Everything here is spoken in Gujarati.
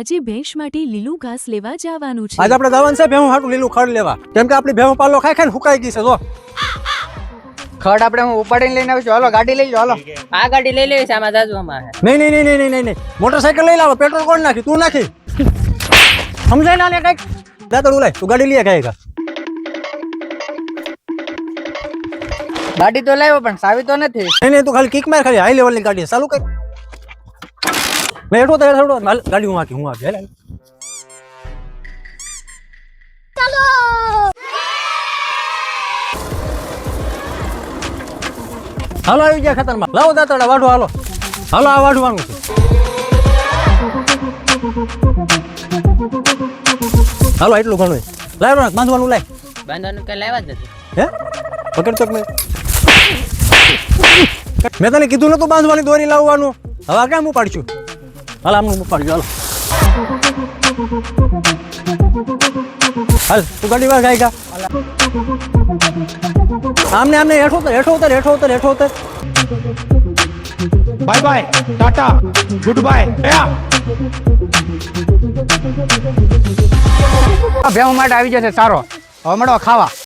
આજે ભેંસ માટે લીલું ઘાસ લેવા જવાનું છે. આજે આપણે જવાનું છે ભેહું હાટું લીલું ખડ લેવા. કેમ કે આપણી ભેહું પાલો ખાઈ ખાઈને હુકાઈ ગઈ છે જો. ખડ આપણે હું ઉપાડીને લઈને આવીશું હાલો ગાડી લઈ જાઓ હાલો. આ ગાડી લઈ લેવી છે આમાં જાજુ અમારે નહીં નહીં નહીં નહીં નહીં નહીં. મોટરસાઇકલ લઈ લાવો પેટ્રોલ કોણ નાખી તું નાખી. સમજાય ના ને કંઈક? દાતડું ઉલાય તું ગાડી લઈએ ખાઈ ગાડી તો લાવ્યો પણ સાવી તો નથી. નહીં નહીં તું ખાલી કિક માર ખાલી હાઈ લેવલની ગાડી ચાલુ કર. મેં હેઠો તૈયાર હેઠો ગાડી હું આખી હું આવી હેલા. હાલ. હાલો આવી ગયા ખતરમાં. લાવો દાતડા વાઢો હાલો. હાલો આ વાઢવાનું છે. હાલો એટલું ઘણું. લાવ્યો બાંધવાનું લાય. બાંધવાનું કઈ લાવ્યા જ નથી. હે? પકડ ચોક મેં. મેં તને કીધું નતું બાંધવાની દોરી લાવવાનું. હવે કેમ હું ઉપાડશું? હાલ આમનું પડી હાલ હાલ તું ગાડી વાર ગાય ગા આમને આમને હેઠો તો હેઠો ઉતર હેઠો ઉતર હેઠો ઉતર bye bye tata good bye આ ભેવ માટે આવી જશે સારો. હવે ખાવા.